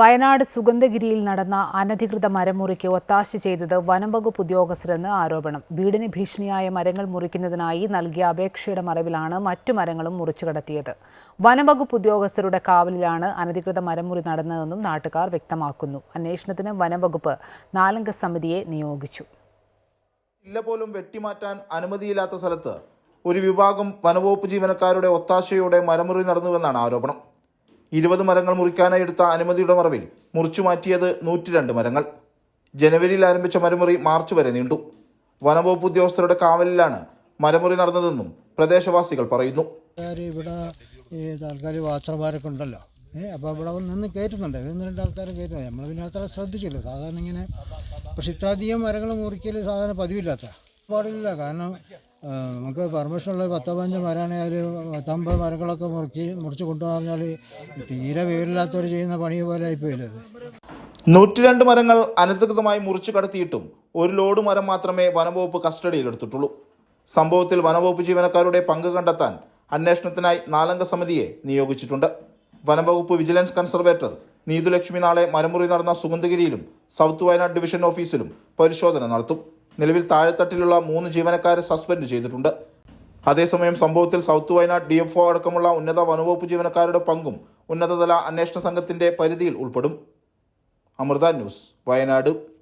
വയനാട് സുഗന്ധഗിരിയിൽ നടന്ന അനധികൃത മരം മുറിക്ക് ഒത്താശ ചെയ്തത് വനംവകുപ്പ് ഉദ്യോഗസ്ഥരെന്ന് ആരോപണം. വീടിന് ഭീഷണിയായ മരങ്ങൾ മുറിക്കുന്നതിനായി നൽകിയ അപേക്ഷയുടെ മറവിലാണ് മറ്റു മരങ്ങളും മുറിച്ചു കടത്തിയത്. വനംവകുപ്പ് ഉദ്യോഗസ്ഥരുടെ കാവലിലാണ് അനധികൃത മരമുറി നടന്നതെന്നും നാട്ടുകാർ വ്യക്തമാക്കുന്നു. അന്വേഷണത്തിന് വനംവകുപ്പ് നാലംഗ സമിതിയെ നിയോഗിച്ചു. ഇല്ല പോലും വെട്ടിമാറ്റാൻ അനുമതിയില്ലാത്ത സ്ഥലത്ത് ഒരു വിഭാഗം വനവകുപ്പ് ജീവനക്കാരുടെ ഒത്താശയോടെ മരമുറി നടന്നുവെന്നാണ് ആരോപണം. ഇരുപത് മരങ്ങൾ മുറിക്കാനായി എടുത്ത അനുമതിയുടെ മറവിൽ മുറിച്ചു മാറ്റിയത് നൂറ്റി രണ്ട് മരങ്ങൾ. ജനുവരിയിൽ ആരംഭിച്ച മരമുറി മാർച്ച് വരെ നീണ്ടു. വനവകുപ്പ് ഉദ്യോഗസ്ഥരുടെ കാവലിലാണ് മരമുറി നടന്നതെന്നും പ്രദേശവാസികൾ പറയുന്നു. ഇവിടെ ഈ താൽക്കാലിക വാച്ചർമാരൊക്കെ ഉണ്ടല്ലോ. അപ്പോൾ ഇവിടെ നിന്ന് കയറ്റുന്നുണ്ട് ഒന്ന് രണ്ട് ആൾക്കാർ നമ്മൾ പിന്നെ അത്ര ശ്രദ്ധിച്ചില്ല. സാധാരണ ഇങ്ങനെ പക്ഷെ ഇത്രയധികം മരങ്ങൾ മുറിക്കൽ സാധാരണ പതിവില്ലാത്ത പാടില്ല. കാരണം നമുക്ക് പെർമിഷൻ ഉള്ള പത്തോ പതിനഞ്ചോ മരമാണെങ്കിൽ പത്തമ്പത് മരങ്ങളൊക്കെ മുറുക്കി മുറിച്ച് കൊണ്ടുപോകാൻ തീരെ വിവരമില്ലാത്തവർ ചെയ്യുന്ന പണി പോലെ ആയിപ്പോയില്ലത് അത്. നൂറ്റി രണ്ട് മരങ്ങൾ അനധികൃതമായി മുറിച്ചു കടത്തിയിട്ടും ഒരു ലോഡ് മരം മാത്രമേ വനംവകുപ്പ് കസ്റ്റഡിയിലെടുത്തിട്ടുള്ളൂ സംഭവത്തിൽ വനംവകുപ്പ് ജീവനക്കാരുടെ പങ്ക് കണ്ടെത്താൻ അന്വേഷണത്തിനായി നാലംഗ സമിതിയെ നിയോഗിച്ചിട്ടുണ്ട്. വനംവകുപ്പ് വിജിലൻസ് കൺസർവേറ്റർ നീതുലക്ഷ്മി നാളെ മരമുറി നടന്ന സുഗന്ധഗിരിയിലും സൗത്ത് വയനാട് ഡിവിഷൻ ഓഫീസിലും പരിശോധന നടത്തും. നിലവിൽ താഴെത്തട്ടിലുള്ള മൂന്ന് ജീവനക്കാരെ സസ്പെൻഡ് ചെയ്തിട്ടുണ്ട്. അതേസമയം സംഭവത്തിൽ സൗത്ത് വയനാട് ഡി എഫ് അടക്കമുള്ള ഉന്നത വനവകുപ്പ് ജീവനക്കാരുടെ പങ്കും ഉന്നതതല അന്വേഷണ സംഘത്തിന്റെ പരിധിയിൽ ഉൾപ്പെടും. അമൃത ന്യൂസ് വയനാട്.